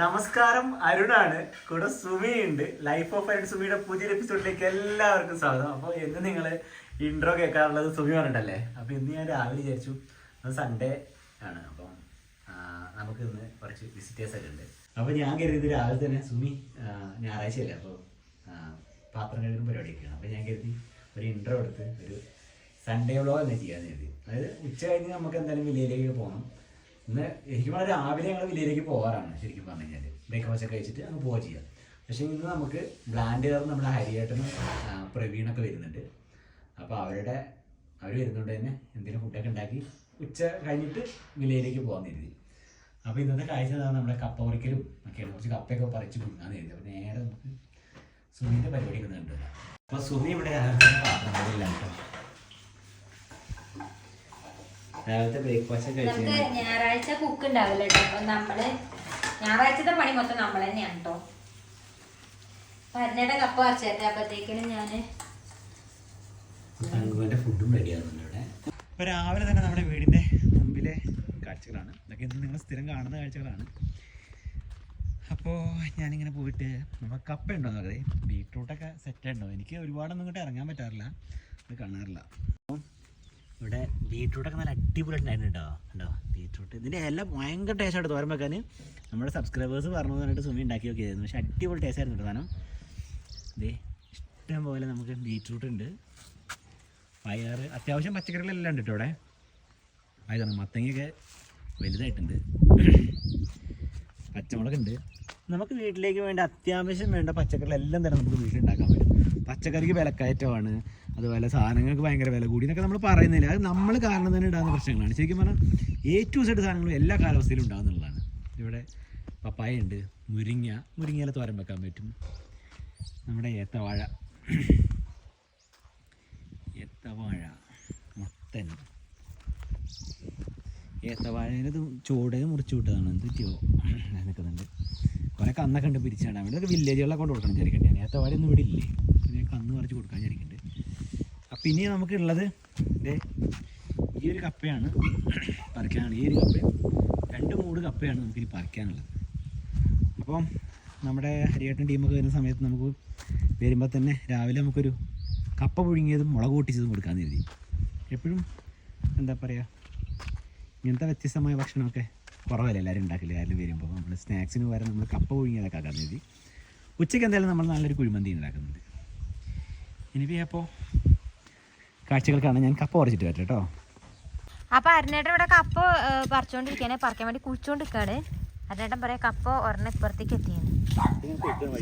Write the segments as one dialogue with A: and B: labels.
A: നമസ്കാരം അരുണാണ്. കൂടെ ഉണ്ട് ലൈഫ് ഓഫ് അരുൺ സുമിയുടെ പുതിയൊരു എപ്പിസോഡിലേക്ക് എല്ലാവർക്കും സ്വാഗതം. അപ്പോൾ എന്ന് നിങ്ങൾ ഇൻട്രോ കേൾക്കാറുള്ളത് സുമി പറഞ്ഞിട്ടല്ലേ? അപ്പോൾ ഇന്ന് ഞാൻ രാവിലെ വിചാരിച്ചു സൺഡേ ആണ്. അപ്പം നമുക്ക് ഇന്ന് കുറച്ച് വിസിറ്റേഴ്സ് ഒക്കെ ഉണ്ട്. അപ്പോൾ ഞാൻ കരുതി രാവിലെ തന്നെ സുമി ഞായറാഴ്ചയല്ലേ? അപ്പോൾ പാത്രം കഴുകുന്ന പരിപാടിയൊക്കെയാണ്. അപ്പോൾ ഞാൻ കരുതി ഒരു ഇൻട്രോ എടുത്ത് ഒരു സൺഡേ വ്ളോഗ് തന്നെ ചെയ്യാമെന്ന് കരുതി. അതായത് ഉച്ച കഴിഞ്ഞ് നമുക്ക് എന്തായാലും വില്ലയിലേക്ക് പോകണം ഇന്ന് ശരിക്കും പറഞ്ഞാൽ രാവിലെ ഞങ്ങൾ വില്ലയിലേക്ക് പോകാറാണ് ശരിക്കും പറഞ്ഞു കഴിഞ്ഞാൽ ബ്രേക്ക്ഫാസ്റ്റ് ഒക്കെ കഴിച്ചിട്ട് അങ്ങ് പോവുക ചെയ്യാം. പക്ഷേ ഇന്ന് നമുക്ക് ബ്ലാൻഡ് കയറുന്ന നമ്മുടെ ഹരിയേട്ടനും പ്രവീണൊക്കെ വരുന്നുണ്ട്. അപ്പോൾ അവരുടെ അവർ വരുന്നുണ്ട് തന്നെ എന്തെങ്കിലും ഫുഡൊക്കെ ഉണ്ടാക്കി ഉച്ച കഴിഞ്ഞിട്ട് വില്ലയിലേക്ക് പോകാൻ കരുതി. അപ്പോൾ ഇന്നത്തെ കാഴ്ച നമ്മുടെ കപ്പ പറിക്കലും ഒക്കെയാണ്. കുറച്ച് കപ്പയൊക്കെ പറിച്ച് കുടുങ്ങാന്ന് കരുതി. അപ്പോൾ നേരെ നമുക്ക് സുമിന്റെ പരിപാടിയൊക്കെ കണ്ടു അപ്പോൾ സുമി ഇവിടെ പാത്രം കേട്ടോ. രാവിലത്തെ ബ്രേക്ക്ഫാസ്റ്റ് ഒക്കെ
B: നമുക്ക് ഞായറാഴ്ച കുക്ക് ഉണ്ടാവില്ല കേട്ടോ അപ്പൊ നമ്മൾ ഞായറാഴ്ചത്തെ പണി മൊത്തം നമ്മൾ തന്നെയാണ് കേട്ടോ കപ്പ് കപ്പ വരച്ചേട്ടെ അപ്പത്തേക്കിനും ഞാൻ
A: ഇപ്പൊ ഫുഡും റെഡിയാകുന്നുണ്ട് ഇവിടെ. അപ്പോൾ രാവിലെ തന്നെ നമ്മുടെ വീടിന്റെ മുമ്പിലെ കാഴ്ചകളാണ്. ഇതൊക്കെ ഇന്ന് നിങ്ങൾ സ്ഥിരം കാണുന്ന കാഴ്ചകളാണ്. അപ്പോൾ ഞാനിങ്ങനെ പോയിട്ട് നമ്മൾ കപ്പ ഉണ്ടോ എന്നറിയേ ബീട്രൂട്ടൊക്കെ സെറ്റ് ഉണ്ടോ? എനിക്ക് ഒരുപാടൊന്നും ഇങ്ങോട്ട് ഇറങ്ങാൻ പറ്റാറില്ല. അത് കാണാറില്ല. അപ്പം ഇവിടെ ബീട്രൂട്ടൊക്കെ നല്ല അടിപൊളിയായിട്ടുണ്ടായിരുന്നു കേട്ടോ ഉണ്ടോ ബീട്രൂട്ട് ഇതിന്റെ എല്ലാം ഭയങ്കര ടേസ്റ്റ് ആയിട്ട് തോരൻ വെക്കാൻ നമ്മുടെ സബ്സ്ക്രൈബേഴ്സ് പറഞ്ഞു പറഞ്ഞിട്ട് സുമി ഉണ്ടാക്കി നോക്കിയായിരുന്നു പക്ഷേ അടിപൊളി ടേസ്റ്റ് ആയിരുന്നു കേട്ടോ സാധനം. ഇതേ ഇഷ്ടം പോലെ നമുക്ക് ബീട്രൂട്ട് ഉണ്ട്. പയർ അത്യാവശ്യം പച്ചക്കറികളെല്ലാം ഉണ്ട് കേട്ടോ ഇവിടെ. ആയതാണ് മത്തങ്ങയൊക്കെ വലുതായിട്ടുണ്ട്. പച്ചമുളകുണ്ട് നമുക്ക് വീട്ടിലേക്ക് വേണ്ട അത്യാവശ്യം വേണ്ട പച്ചക്കറികളെല്ലാം തന്നെ നമുക്ക് വീട്ടിലുണ്ടാക്കാൻ പറ്റും. പച്ചക്കറിക്ക് വിലക്കയറ്റമാണ്. അതുപോലെ സാധനങ്ങൾക്ക് ഭയങ്കര വില കൂടി എന്നൊക്കെ നമ്മൾ പറയുന്നില്ല. അത് നമ്മൾ കാരണം തന്നെ ഉണ്ടാകുന്ന പ്രശ്നങ്ങളാണ്. ശരിക്കും പറഞ്ഞാൽ എ ടു സെഡ് സാധനങ്ങളും എല്ലാ കാലാവസ്ഥയിലും ഉണ്ടാകുന്നുള്ളതാണ് ഇവിടെ പപ്പായ ഉണ്ട് മുരിങ്ങ മുരിങ്ങയില തോരൻ വെക്കാൻ പറ്റും. നമ്മുടെ ഏത്തവാഴ. ഏത്തവാഴ മുട്ടൻ. ഏത്തവാഴേനെ ചൂട് മുറിച്ച് വിട്ടതാണ്. എന്ത് പറ്റിയോ? നിൽക്കുന്നുണ്ട്. കുറേ കന്നൊക്കെ ഉണ്ട് പിരിച്ചാണ്. അവിടെ വില്ലേജുകളിലൊക്കെ കൊണ്ട് കൊടുക്കണം ചെറിയ ഏത്തവാഴ ഒന്നും ഇവിടെ ഇല്ലേ? കന്ന് പറിച്ച് കൊടുക്കാൻ വിചാരിക്കുന്നുണ്ട് നമുക്ക് നമുക്കുള്ളത് ഇതേ ഈ ഒരു കപ്പയാണ് പറിക്കാനുള്ളത് ഈ ഒരു കപ്പയും രണ്ട് മൂട് കപ്പയാണ് നമുക്കിനി പറിക്കാനുള്ളത്. അപ്പം നമ്മുടെ ഹരിയേട്ടൻ ടീമൊക്കെ വരുന്ന സമയത്ത് നമുക്ക് വരുമ്പോൾ തന്നെ രാവിലെ നമുക്കൊരു കപ്പ പുഴുങ്ങിയതും മുളക് പൊട്ടിച്ചതും കൊടുക്കാമെന്ന് കരുതി. എപ്പോഴും എന്താ പറയുക ഇങ്ങനത്തെ വ്യത്യസ്തമായ ഭക്ഷണമൊക്കെ കുറവല്ല എല്ലാവരും ഉണ്ടാക്കില്ല എല്ലാവരും വരുമ്പോൾ നമ്മൾ സ്നാക്സിന് പകരം നമ്മൾ കപ്പ പുഴുങ്ങിയതൊക്കെ ആക്കാൻ കരുതി. ഉച്ചയ്ക്ക് എന്തായാലും നമ്മൾ നല്ലൊരു കുഴിമന്തി ഉണ്ടാക്കുന്നുണ്ട്. ഇനിയിപ്പോൾ അപ്പോൾ കാഴ്ചകൾ കാണാൻ ഞാൻ കപ്പ പറിച്ചിട്ട് വരട്ടെ കേട്ടോ
B: അപ്പൊ അരനേട്ടൻ ഇവിടെ കപ്പ പറിച്ചോണ്ടിരിക്കാനെ പറിക്കാൻ വേണ്ടി കുഴിച്ചോണ്ടിരിക്കാണ് അരനേട്ടൻ പറയാ കപ്പ ഒരെണ്ണം ഇപ്പുറത്തേക്ക് എത്തിയാണ്.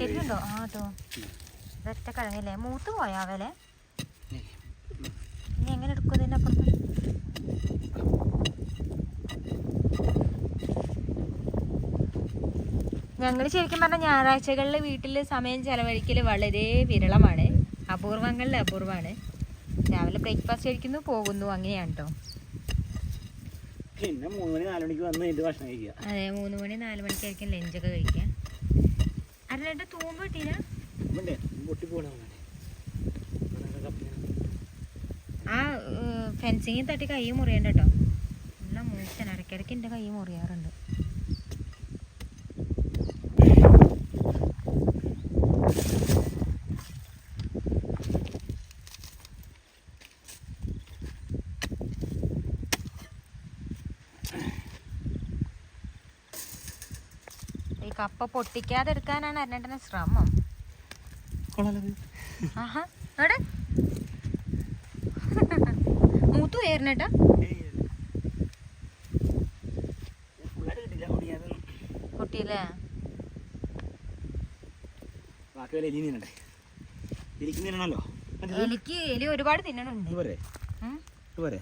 B: ശരിയുണ്ടോ? ആ കേട്ടോ ഇതൊറ്റ കിഴങ്ങില്ലേ? മൂത്ത് പോയാവലെ ഇനി എങ്ങനെ എടുക്കും അപ്പുറത്ത്? ഞങ്ങൾ ശരിക്കും പറഞ്ഞാൽ ഞായറാഴ്ചകളിൽ വീട്ടിൽ സമയം ചെലവഴിക്കൽ വളരെ വിരളമാണ്. അപൂർവങ്ങളിൽ അപൂർവമാണ് രാവിലെ ബ്രേക്ക്ഫാസ്റ്റ് കഴിക്കുന്നു പോകുന്നു. അങ്ങനെയാണ് കേട്ടോ
A: പിന്നെ മൂന്ന് മണി നാല് മണിക്ക് വന്ന് എന്റെ ഭക്ഷണം കഴിക്കുക.
B: അതെ മൂന്ന് മണി നാല് മണിക്കായിരിക്കും ലഞ്ചൊക്കെ കഴിക്കാൻ അരണ്ട തൂമ്പ് കിട്ടീന?
A: പോകണ
B: ആ ഫെൻസിങ്ങിൽ തട്ടി കൈ മുറിയണ്ട കേട്ടോ. നല്ല മൂച്ചൻ ഇടയ്ക്കിടയ്ക്ക് എന്റെ കൈ മുറിയാറുണ്ട് ഈ കപ്പ പൊട്ടിക്കാതെ എടുക്കാനാണ് അരണേട്ടന് ശ്രമം. ആഹാ എവിടെ? മൂത്തു പൊട്ടിയില്ലേ?
A: ബാക്കി വരെ എലി എലിക്ക്
B: എലിക്ക് എലി ഒരുപാട് തിന്നണുണ്ട്.
A: പോരെ. പോരെ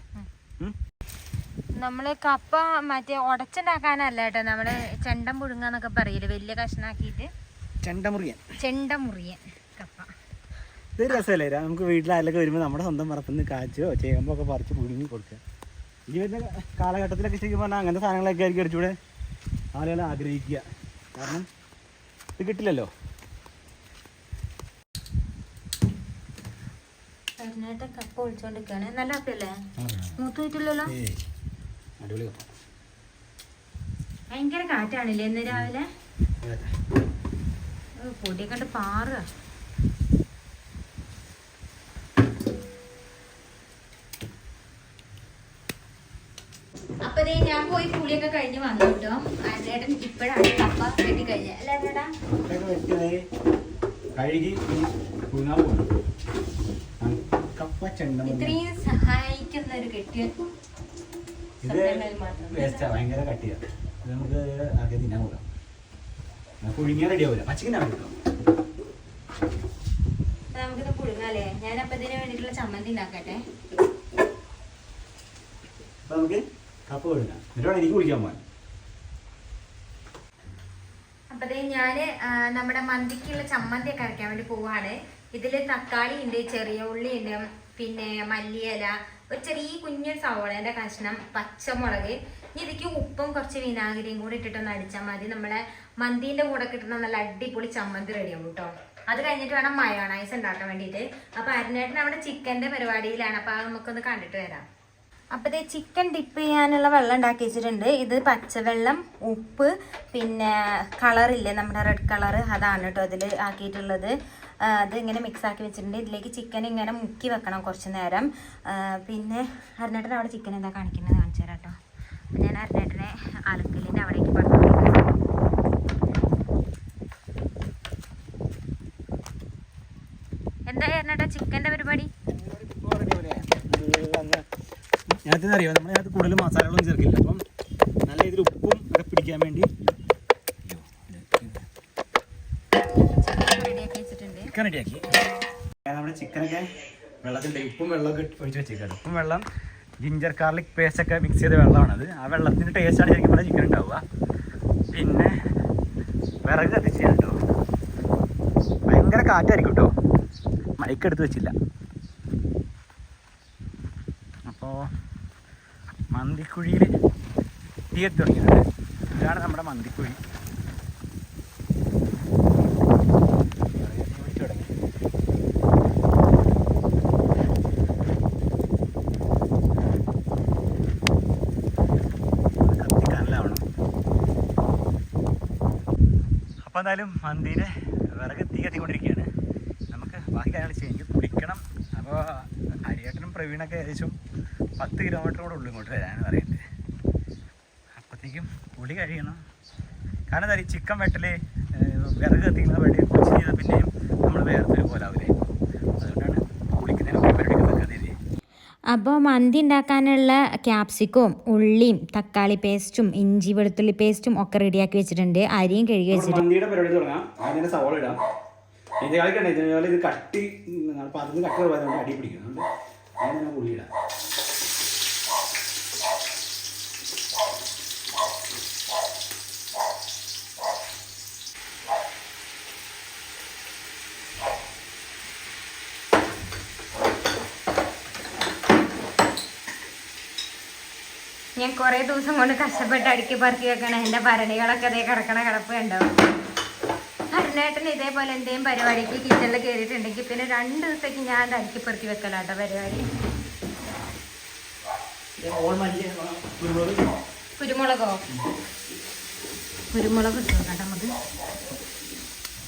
A: ഉം?
B: നമ്മൾ കപ്പ മറ്റേ ഉടച്ചുണ്ടാക്കാനല്ല കേട്ടോ. നമ്മൾ ചെണ്ടം പുഴുങ്ങാന്നൊക്കെ പറയില്ല? വലിയ കഷ്ണാക്കിയിട്ട്.
A: ചെണ്ടമുറിയൻ.
B: ചെണ്ടമുറിയൻ കപ്പ.
A: ഇത് രസമല്ലേ? നമുക്ക് വീട്ടിലായാലൊക്കെ വരുമ്പോൾ നമ്മുടെ സ്വന്തം പറപ്പിന്ന് കാച്ചോ ചേമ്പോ ഒക്കെ പറിച്ച് പുഴുങ്ങി കൊടുക്കുക. ഇനി വരുന്ന കാലഘട്ടത്തിലൊക്കെ ശരിക്കും പറഞ്ഞാൽ അങ്ങനത്തെ സാധനങ്ങളൊക്കെ ആയിരിക്കും അടിച്ചുകൂടെ ആളുകൾ ആഗ്രഹിക്കുക. കാരണം ഇത് കിട്ടില്ലല്ലോ.
B: കരിനാട്ട കപ്പ ഒളിച്ചോണ്ടിരിക്കാണ് നല്ല അപ്പല്ലേ മൂത്ത് പോയിട്ടില്ലല്ലോ?
A: അടിപൊളി കപ്പ.
B: ഭയങ്കര കാറ്റാണില്ലേ ഇന്ന് രാവിലെ? പൊടിയെ കണ്ട് പാറുക. അപ്പൊ ഞാൻ പോയി പുളിയൊക്കെ കഴിഞ്ഞ് വന്നു കേട്ടോ. ചേട്ടൻ ഇപ്പോഴാണ് കപ്പ വെട്ടി കഴിഞ്ഞത്. അല്ലേ ചേട്ടാ
A: കഴുകി കപ്പ ചെണ്ടം
B: ഇത്രയും സഹായിക്കുന്ന ഒരു കെട്ടിയ
A: ഇത്. വേസ്റ്റാ ഭയങ്കര കട്ടിയാ. ഇത് നമുക്ക് ആകെ തിന്നാൻ പോകാം. പുഴുങ്ങിയ റെഡി ആവില്ല പച്ചക്കിന് കിട്ടും
B: നമുക്കിത് പുഴുങ്ങാല്ലേ? ഞാൻ അപ്പൊ ഇതിന് വേണ്ടിയിട്ടുള്ള ചമ്മന്തി ഉണ്ടാക്കട്ടെ.
A: അപ്പൊ നമുക്ക് കപ്പ പുഴുങ്ങാം. എന്നിട്ട് എനിക്ക് കുളിക്കാൻ പോകാൻ.
B: അപ്പതേ ഞാൻ നമ്മുടെ മന്തിക്കുള്ള ചമ്മന്തി ഒക്കെ അരയ്ക്കാൻ വേണ്ടി പോവാണ്. ഇതിൽ തക്കാളി ഉണ്ട് ചെറിയ ഉള്ളി ഉണ്ട് പിന്നെ മല്ലിയില ഒരു ചെറിയ കുഞ്ഞൊരു സവോളേന്റെ കഷ്ണം പച്ചമുളക്. ഇനി ഇതിക്ക് ഉപ്പും കുറച്ച് വിനാഗിരിയും കൂടി ഇട്ടിട്ടൊന്ന് അടിച്ചാൽ മതി. നമ്മളെ മന്തിന്റെ കൂടെ കിട്ടുന്ന നല്ല അടിപൊളി ചമ്മന്തി റെഡിയാവും കേട്ടോ അത് കഴിഞ്ഞിട്ട് വേണം മയോണൈസ് ഉണ്ടാക്കാൻ വേണ്ടിയിട്ട്. അപ്പോൾ അരുണേട്ടൻ അവിടെ ചിക്കന്റെ പരിപാടിയിലാണ്. അപ്പോൾ അത് നമുക്കൊന്ന് കണ്ടിട്ട് വരാം. അപ്പോൾ ഇത് ചിക്കൻ ഡിപ്പ് ചെയ്യാനുള്ള വെള്ളം ഉണ്ടാക്കി വെച്ചിട്ടുണ്ട്. ഇത് പച്ചവെള്ളം ഉപ്പ് പിന്നെ കളറില്ലേ നമ്മുടെ റെഡ് കളർ അതാണ് കേട്ടോ അതിൽ ആക്കിയിട്ടുള്ളത്. അത് ഇങ്ങനെ മിക്സ് ആക്കി വെച്ചിട്ടുണ്ട്. ഇതിലേക്ക് ചിക്കൻ ഇങ്ങനെ മുക്കി വെക്കണം കുറച്ച് നേരം. പിന്നെ അരുണേട്ടൻ അവിടെ ചിക്കൻ എന്താ കാണിക്കുന്നത് കാണിച്ചു തരാം കേട്ടോ. അപ്പം ഞാൻ അരുണേട്ടനെ അലക്കലിന്റെ അവിടേക്ക് പറഞ്ഞു എന്താ അരനേട്ടാ ചിക്കന്റെ പരിപാടി?
A: ഞാനത് അറിയാം? നമ്മൾ കൂടുതൽ മസാലകളൊന്നും ചേർക്കില്ല. അപ്പം നല്ല രീതിയിൽ ഉപ്പും ഒക്കെ പിടിക്കാൻ വേണ്ടി
B: റെഡിയാക്കി വെച്ചിട്ടുണ്ട്
A: ചിക്കൻ റെഡിയാക്കി നമ്മുടെ ചിക്കനൊക്കെ വെള്ളത്തിന്റെ ഉപ്പും വെള്ളമൊക്കെ ഒഴിച്ച് വെച്ചേക്കാണ്. ഉപ്പും വെള്ളം ജിഞ്ചർ കാർലിക് പേസ്റ്റ് ഒക്കെ മിക്സ് ചെയ്ത വെള്ളമാണത്. ആ വെള്ളത്തിന്റെ ടേസ്റ്റാണ് ശരിക്കും നമ്മുടെ ചിക്കൻ ഉണ്ടാവുക പിന്നെ വിറക് കത്തിച്ച് കേട്ടോ. ഭയങ്കര കാറ്റായിരിക്കും കേട്ടോ. മൈക്ക് എടുത്ത് വെച്ചില്ല. അപ്പോൾ മന്തിക്കുഴിയിൽ തീ എത്തി തുടങ്ങിയിട്ടുണ്ട്. ഇതാണ് നമ്മുടെ മന്തിക്കുഴി. അപ്പോൾ എന്തായാലും മന്തിയിൽ വിറക് തീ കത്തിക്കൊണ്ടിരിക്കുകയാണ്. നമുക്ക് ബാക്കി കാര്യങ്ങൾ ചെയ്യാം. കുളിക്കണം. അപ്പോൾ അരിയേട്ടനും പ്രവീണൊക്കെ ഏകദേശം പത്ത് കിലോമീറ്റർ കൂടെ ഉള്ളു ഇങ്ങോട്ട് വരാനാണ് പറയുന്നത്. അപ്പോഴത്തേക്കും കുളി കഴിയണം. കാരണം എന്താ ചിക്കൻ വെട്ടൽ വിറക് കത്തിക്കുന്ന വേണ്ടി കുളിച്ച് ചെയ്താൽ പിന്നെയും നമ്മൾ വേർത്തൊരു പോലാവില്ലേ
B: അപ്പോൾ മന്തി ഉണ്ടാക്കാനുള്ള ക്യാപ്സിക്കവും ഉള്ളിയും തക്കാളി പേസ്റ്റും ഇഞ്ചി വെളുത്തുള്ളി പേസ്റ്റും ഒക്കെ റെഡിയാക്കി വെച്ചിട്ടുണ്ട്. അരിയും കഴുകി വെച്ചിട്ടുണ്ട്.
A: മന്തിയുടെ പരിപാടി തുടങ്ങാം. ആദ്യം സവാള ഇടാം. ഇത് കളിക്കണ്ട ഇതിനാല് ഇത് കട്ടി പതിന് കട്ടി അടി പിടിക്കുന്നുണ്ട്. ആദ്യം ഉള്ളി ഇടാം.
B: ഞാൻ കുറേ ദിവസം കൊണ്ട് കഷ്ടപ്പെട്ട് അടുക്കി പറക്കി വെക്കണ എന്റെ ഭരണികളൊക്കെ അതേ കിടക്കണ കിടപ്പ് ഉണ്ടാവും ഭരണേട്ടൻ ഇതേപോലെ എന്തെങ്കിലും പരിപാടിക്ക് കിച്ചണിൽ കയറിയിട്ടുണ്ടെങ്കിൽ പിന്നെ രണ്ട് ദിവസത്തേക്ക് ഞാൻ അത് അടുക്കി പെറുക്കി വെക്കലാട്ടോ പരിപാടി.
A: കുരുമുളക്?
B: കുരുമുളകോ കിട്ടും കേട്ടോ നമുക്ക്.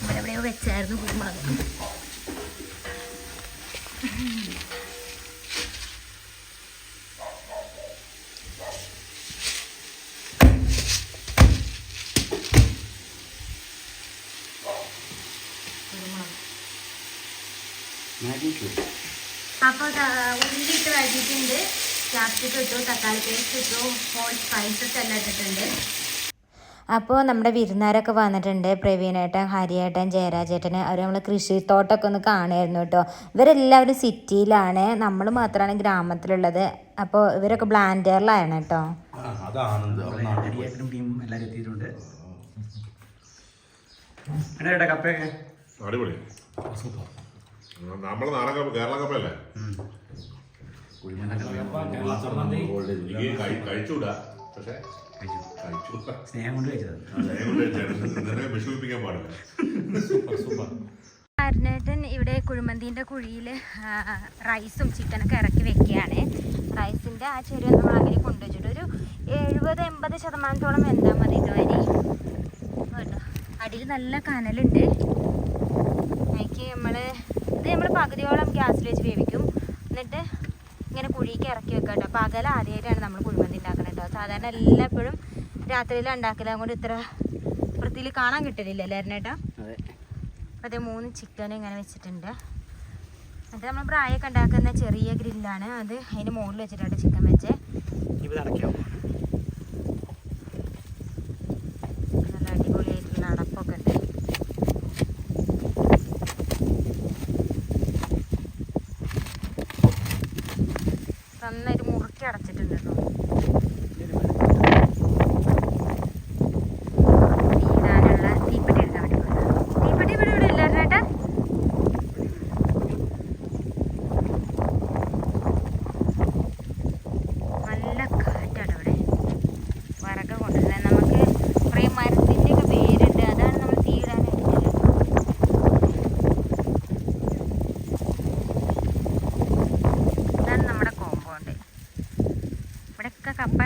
B: ഇവിടെ എവിടെയോ വെച്ചായിരുന്നു കുരുമുളക്. അപ്പോൾ ഉള്ളിട്ട് വഴറ്റിയിട്ടുണ്ട്. ക്യാപ്സിക്കം ഇട്ടു തക്കാളി പേസ്റ്റ് ഇട്ടു ഹോൾ സ്പൈസസ് എല്ലാം ഇട്ടിട്ടുണ്ട്. അപ്പോൾ നമ്മുടെ വിരുന്നാരൊക്കെ വന്നിട്ടുണ്ട്. പ്രവീണേട്ടൻ ഹരിയേട്ടൻ ജയരാജേട്ടൻ അവർ നമ്മൾ കൃഷിത്തോട്ടമൊക്കെ ഒന്ന് കാണുമായിരുന്നു കേട്ടോ. ഇവരെല്ലാവരും സിറ്റിയിലാണ്. നമ്മൾ മാത്രമാണ് ഗ്രാമത്തിലുള്ളത്. അപ്പോൾ ഇവരൊക്കെ ബ്ലാൻഡേറിലാണ് കേട്ടോ.
C: അടിപൊളി. നമ്മുടെ നാടൻ കപ്പ കേരള കപ്പല്ലേ എനിക്ക് കഴി- കഴിച്ചൂടാ. പക്ഷെ
A: സ്നേഹം കൊണ്ട് കഴിച്ചത്.
C: കൊണ്ട് കഴിച്ചാണ്. നിന്നെ വിഷമിപ്പിക്കാൻ പാടില്ല.
B: അരുണേട്ടൻ ഇവിടെ കുഴിമന്തിന്റെ കുഴിയിൽ റൈസും ചിക്കനൊക്കെ ഇറക്കി വെക്കുകയാണ്. റൈസിന്റെ ആ ചെറിയ നമ്മൾ അങ്ങനെ കൊണ്ടുവച്ചിട്ട് ഒരു എഴുപത് എൺപത് ശതമാനത്തോളം എന്താ മതി ഇതുവരെ. കേട്ടോ അടിയിൽ നല്ല കനലുണ്ട്. അതിക്ക് നമ്മൾ ഇത് നമ്മൾ പകുതിയോളം ഗ്യാസിൽ വെച്ച് വേവിക്കും. എന്നിട്ട് ഇങ്ങനെ കുഴിക്ക് ഇറക്കി വെക്കാം കേട്ടോ പകൽ ആദ്യമായിട്ടാണ് നമ്മൾ കുഴിമന്തി ഉണ്ടാക്കുന്നത് കേട്ടോ സാധാരണ എല്ലായ്പ്പോഴും രാത്രിയിലാണ് ഉണ്ടാക്കില്ല അതുകൊണ്ട് ഇത്ര വൃത്തിയിൽ കാണാൻ കിട്ടലില്ല അല്ലേ അരുണേട്ടാ?
A: അതെ.
B: അതേ മൂന്ന് ചിക്കൻ ഇങ്ങനെ വെച്ചിട്ടുണ്ട്. എന്നിട്ട് നമ്മൾ പ്രായമൊക്കെ ഉണ്ടാക്കുന്ന ചെറിയ ഗ്രില്ലാണ് അത് അതിന്റെ മുകളിൽ വെച്ചിട്ടാണ് ചിക്കൻ വെച്ച്
A: ഇപ്പൊ നടക്കാവും
B: നല്ല അടിപൊളിയായിട്ടുള്ള അടപ്പൊക്കെ ഉണ്ട് നന്നായിട്ട് മുറുക്കി അടച്ചിട്ടുണ്ട് കേട്ടോ തീരാനുള്ള തീപ്പെട്ടി എടുക്കാൻ വേണ്ടി പോയതാ. തീപ്പെട്ടി ഇവിടെ ഇവിടെ ഇല്ലായിരുന്നു ഏട്ടാ നല്ല കാറ്റാണ് ഇവിടെ വിറക് കൊണ്ടുവരുന്നത് നമുക്ക് കുറേ മരത്തിന്റെ ഒക്കെ വേരുണ്ട് അതാണ് നമ്മൾ തീരാനായിട്ട് ഇതാണ് നമ്മുടെ കോമ്പൗണ്ട് ഇവിടെയൊക്കെ കപ്പ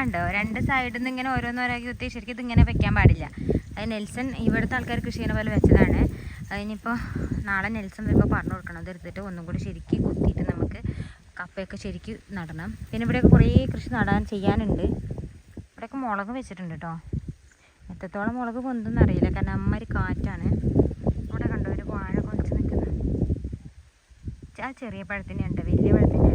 B: കപ്പ രണ്ട് സൈഡിൽ നിന്ന് ഇങ്ങനെ ഓരോന്നോരാക്കി കുത്തി ശരിക്കും ഇതിങ്ങനെ വെക്കാൻ പാടില്ല. അത് നെൽസൺ ഇവിടുത്തെ ആൾക്കാർ കൃഷി ചെയ്യുന്ന പോലെ വെച്ചതാണ്. അതിനിപ്പോൾ നാളെ നെൽസൺ വരുമ്പോൾ പറഞ്ഞു കൊടുക്കണം. അത് എടുത്തിട്ട് ഒന്നും കൂടി ശരിക്ക് കുത്തിയിട്ട് നമുക്ക് കപ്പയൊക്കെ ശരിക്ക് നടണം. പിന്നെ ഇവിടെയൊക്കെ കുറേ കൃഷി നടാൻ ചെയ്യാനുണ്ട്. ഇവിടെയൊക്കെ മുളക് വെച്ചിട്ടുണ്ട് കേട്ടോ എത്രത്തോളം മുളക് പൊന്തെന്ന് അറിയില്ല. കാരണം അമ്മമാര് കാറ്റാണ്. ഇവിടെ കണ്ടോ ഒരു വാഴ കൊളിച്ച് നിൽക്കുന്നത് ആ ചെറിയ പഴത്തിന്റെ ഉണ്ട് വലിയ പഴത്തിന്റെ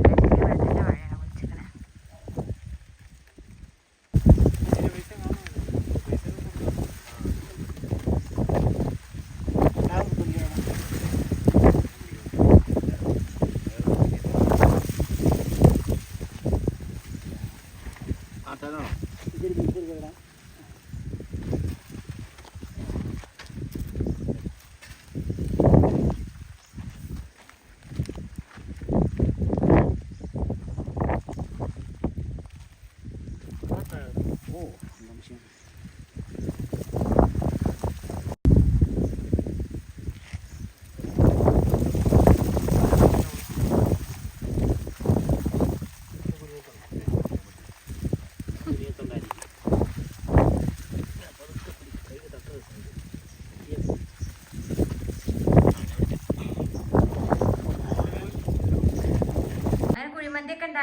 B: അങ്ങനെ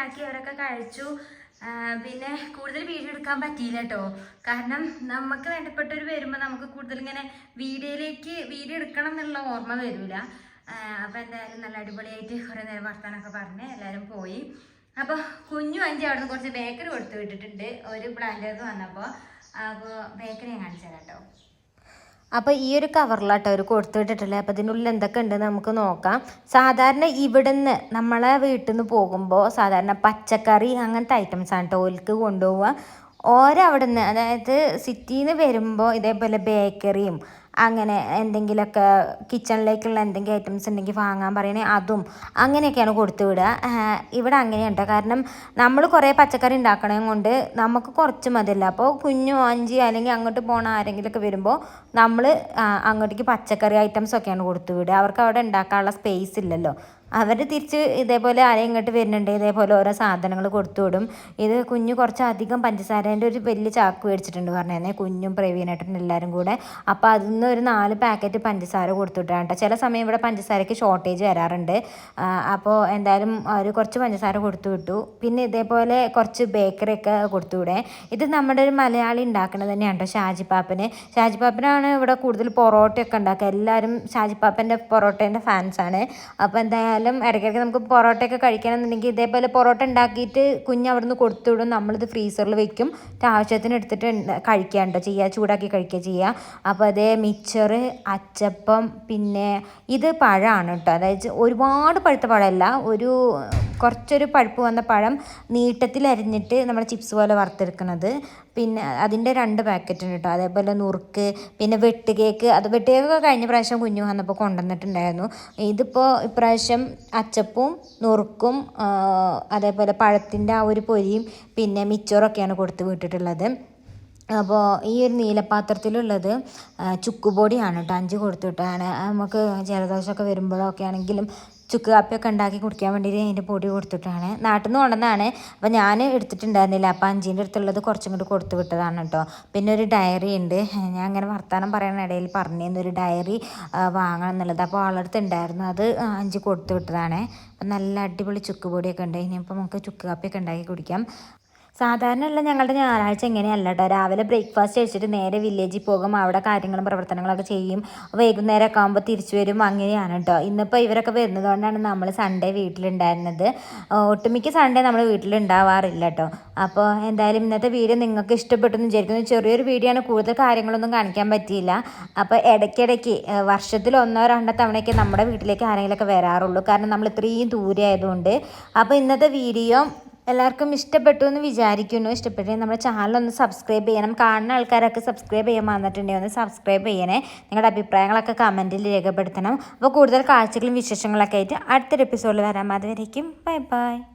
B: ഉണ്ടാക്കി അവരൊക്കെ കഴിച്ചു പിന്നെ കൂടുതൽ വീഡിയോ എടുക്കാൻ പറ്റിയില്ല കേട്ടോ കാരണം നമുക്ക് വേണ്ടപ്പെട്ടവർ വരുമ്പോൾ നമുക്ക് കൂടുതൽ ഇങ്ങനെ വീഡിയോയിലേക്ക് വീഡിയോ എടുക്കണം എന്നുള്ള ഓർമ്മ വരില്ല അപ്പോൾ എന്തായാലും നല്ല അടിപൊളിയായിട്ട് കുറേ നേരം വർത്താനൊക്കെ പറഞ്ഞ് എല്ലാവരും പോയി. അപ്പോൾ കുഞ്ഞു അഞ്ചി അവിടുന്ന് കുറച്ച് ബേക്കറി കൊടുത്തു വിട്ടിട്ടുണ്ട്. ഒരു ബ്ലാൻഡേഴ്സ് വന്നപ്പോൾ അപ്പോൾ ബേക്കറി ഞാൻ കാണിച്ചു തരാം കേട്ടോ അപ്പോൾ ഈ ഒരു കവറിലാട്ടോ അവർ കൊടുത്തു വിട്ടിട്ടില്ലേ അപ്പോൾ ഇതിനുള്ളിൽ എന്തൊക്കെ ഉണ്ട് നമുക്ക് നോക്കാം. സാധാരണ ഇവിടുന്ന് നമ്മളെ വീട്ടിൽ നിന്ന് പോകുമ്പോൾ സാധാരണ പച്ചക്കറി അങ്ങനത്തെ ഐറ്റംസ് ആണ് കേട്ടോ കൊണ്ടുപോവുക. ഓരവിടുന്ന് അതായത് സിറ്റിയിൽ നിന്ന് വരുമ്പോൾ ഇതേപോലെ ബേക്കറിയും അങ്ങനെ എന്തെങ്കിലുമൊക്കെ കിച്ചണിലേക്കുള്ള എന്തെങ്കിലും ഐറ്റംസ് ഉണ്ടെങ്കിൽ വാങ്ങാൻ പറയണേ അതും അങ്ങനെയൊക്കെയാണ് കൊടുത്തു വിടുക. ഇവിടെ അങ്ങനെയുണ്ട്. കാരണം നമ്മൾ കുറേ പച്ചക്കറി ഉണ്ടാക്കണേ കൊണ്ട് നമുക്ക് കുറച്ച് മതിയല്ല. അപ്പോൾ കുഞ്ഞു അഞ്ചി അല്ലെങ്കിൽ അങ്ങോട്ട് പോണ ആരെങ്കിലുമൊക്കെ വരുമ്പോൾ നമ്മൾ അങ്ങോട്ടേക്ക് പച്ചക്കറി ഐറ്റംസ് ഒക്കെയാണ് കൊടുത്തു വിടുക. അവർക്ക് അവിടെ ഉണ്ടാക്കാനുള്ള സ്പേസ് ഇല്ലല്ലോ. അവർ തിരിച്ച് ഇതേപോലെ ആരെയും ഇങ്ങോട്ട് വരുന്നുണ്ട് ഇതേപോലെ ഓരോ സാധനങ്ങൾ കൊടുത്തു വിടും. ഇത് കുഞ്ഞു കുറച്ചധികം പഞ്ചസാരേന്റെ ഒരു വലിയ ചാക്ക് മേടിച്ചിട്ടുണ്ട് പറഞ്ഞേ കുഞ്ഞും പ്രവീണേട്ടനും എല്ലാവരും കൂടെ. അപ്പോൾ അതിൽ നിന്ന് ഒരു നാല് പാക്കറ്റ് പഞ്ചസാര കൊടുത്തുവിട്ടാണ് കേട്ടോ. ചില സമയം ഇവിടെ പഞ്ചസാരയ്ക്ക് ഷോർട്ടേജ് വരാറുണ്ട്. അപ്പോൾ എന്തായാലും അവർ കുറച്ച് പഞ്ചസാര കൊടുത്തു വിട്ടു. പിന്നെ ഇതേപോലെ കുറച്ച് ബേക്കറി ഒക്കെ കൊടുത്തുവിടെ ഇത് നമ്മുടെ ഒരു മലയാളി ഉണ്ടാക്കുന്നത് തന്നെയാണ് കേട്ടോ ഷാജിപ്പാപ്പന് ഷാജിപ്പാപ്പനാണ് ഇവിടെ കൂടുതൽ പൊറോട്ടയൊക്കെ ഉണ്ടാക്കുക. എല്ലാവരും ഷാജിപ്പാപ്പന്റെ പൊറോട്ടേന്റെ ഫാൻസാണ് അപ്പോൾ എന്തായാലും ഇടയ്ക്കിടയ്ക്ക് നമുക്ക് പൊറോട്ടയൊക്കെ കഴിക്കണമെന്നുണ്ടെങ്കിൽ ഇതേപോലെ പൊറോട്ട ഉണ്ടാക്കിയിട്ട് കുഞ്ഞ് അവിടെ നിന്ന് കൊടുത്തു നമ്മളിത് ഫ്രീസറിൽ വെക്കും. ആവശ്യത്തിന് എടുത്തിട്ട് കഴിക്കാണ്ടോ ചെയ്യുക ചൂടാക്കി കഴിക്കുക ചെയ്യുക അപ്പോൾ അതേ മിച്ചറ് അച്ചപ്പം പിന്നെ ഇത് പഴമാണ് കേട്ടോ അതായത് ഒരുപാട് പഴുത്ത പഴമല്ല. ഒരു കുറച്ചൊരു പഴുപ്പ് വന്ന പഴം നീട്ടത്തിൽ അരിഞ്ഞിട്ട് നമ്മൾ ചിപ്സ് പോലെ വറുത്തെടുക്കുന്നത് പിന്നെ അതിന്റെ രണ്ട് പാക്കറ്റ് ഉണ്ട് കേട്ടോ അതേപോലെ നുറുക്ക് പിന്നെ വെട്ട് കേക്ക്. അത് വെട്ട് കേക്കൊക്കെ കഴിഞ്ഞ പ്രാവശ്യം കുഞ്ഞു വന്നപ്പോൾ കൊണ്ടുവന്നിട്ടുണ്ടായിരുന്നു. ഇതിപ്പോൾ ഇപ്രാവശ്യം അച്ചപ്പവും നുറുക്കും അതേപോലെ പഴത്തിന്റെ ആ ഒരു പൊരിയും പിന്നെ മിച്ചറൊക്കെയാണ് കൊടുത്ത് വിട്ടിട്ടുള്ളത്. അപ്പോൾ ഈ ഒരു നീലപാത്രത്തിലുള്ളത് ചുക്കുപൊടിയാണ് കേട്ടോ അഞ്ച് കൊടുത്തു വിട്ടാണ് നമുക്ക് ജലദോഷമൊക്കെ വരുമ്പോഴൊക്കെ ആണെങ്കിലും ചുക്ക് കാപ്പിയൊക്കെ ഉണ്ടാക്കി കുടിക്കാൻ വേണ്ടിയിട്ട് അതിന്റെ പൊടി കൊടുത്തിട്ടാണ്. നാട്ടിൽ നിന്ന് കൊണ്ടുവന്നതാണ്. അപ്പോൾ ഞാൻ എടുത്തിട്ടുണ്ടായിരുന്നില്ല. അപ്പോൾ അഞ്ചിന്റെ അടുത്തുള്ളത് കുറച്ചും കൂടി കൊടുത്തു വിട്ടതാണ് കേട്ടോ. പിന്നെ ഒരു ഡയറി ഉണ്ട്. ഞാൻ അങ്ങനെ വർത്തമാനം പറയുന്ന ഇടയിൽ പറഞ്ഞിരുന്നു ഒരു ഡയറി വാങ്ങണം എന്നുള്ളത്. അപ്പോൾ ആളടുത്ത് ഉണ്ടായിരുന്നു. അത് അഞ്ച് കൊടുത്തു വിട്ടതാണ്. അപ്പം നല്ല അടിപൊളി ചുക്ക് പൊടിയൊക്കെ ഉണ്ട്. ഇനിയിപ്പോൾ നമുക്ക് ചുക്ക് കാപ്പിയൊക്കെ ഉണ്ടാക്കി കുടിക്കാം. സാധാരണ ഉള്ള ഞങ്ങളുടെ ഞായറാഴ്ച എങ്ങനെയല്ല കേട്ടോ രാവിലെ ബ്രേക്ക്ഫാസ്റ്റ് കഴിച്ചിട്ട് നേരെ വില്ലേജിൽ പോകും. അവിടെ കാര്യങ്ങളും പ്രവർത്തനങ്ങളൊക്കെ ചെയ്യും. വൈകുന്നേരം ഒക്കെ ആകുമ്പോൾ തിരിച്ചു വരും. അങ്ങനെയാണ് കേട്ടോ ഇന്നിപ്പോൾ ഇവരൊക്കെ വരുന്നതുകൊണ്ടാണ് നമ്മൾ സൺഡേ വീട്ടിലുണ്ടായിരുന്നത്. ഒട്ടുമിക്ക സൺഡേ നമ്മൾ വീട്ടിലുണ്ടാവാറില്ല കേട്ടോ അപ്പോൾ എന്തായാലും ഇന്നത്തെ വീഡിയോ നിങ്ങൾക്ക് ഇഷ്ടപ്പെട്ടെന്ന് വിചാരിക്കുന്നു. ചെറിയൊരു വീഡിയോ ആണ്. കൂടുതൽ കാര്യങ്ങളൊന്നും കാണിക്കാൻ പറ്റിയില്ല. അപ്പോൾ ഇടയ്ക്കിടയ്ക്ക് വർഷത്തിൽ ഒന്നോ രണ്ടോ തവണയൊക്കെ നമ്മുടെ വീട്ടിലേക്ക് ആരെങ്കിലുമൊക്കെ വരാറുള്ളൂ. കാരണം നമ്മൾ ഇത്രയും ദൂരെ ആയതുകൊണ്ട്. അപ്പോൾ ഇന്നത്തെ വീഡിയോ എല്ലാവർക്കും ഇഷ്ടപ്പെട്ടു എന്ന് വിചാരിക്കുന്നു. ഇഷ്ടപ്പെട്ടെങ്കിൽ നമ്മുടെ ചാനൽ ഒന്ന് സബ്സ്ക്രൈബ് ചെയ്യണം. കാണുന്ന ആൾക്കാരൊക്കെ സബ്സ്ക്രൈബ് ചെയ്യാൻ വന്നിട്ടുണ്ടെങ്കിൽ ഒന്ന് സബ്സ്ക്രൈബ് ചെയ്യണേ. നിങ്ങളുടെ അഭിപ്രായങ്ങളൊക്കെ കമന്റിൽ രേഖപ്പെടുത്തണം. അപ്പോൾ കൂടുതൽ കാഴ്ചകളും വിശേഷങ്ങളൊക്കെ ആയിട്ട് അടുത്തൊരു എപ്പിസോഡിൽ വരാം. അതുവരേക്കും ബൈ ബൈ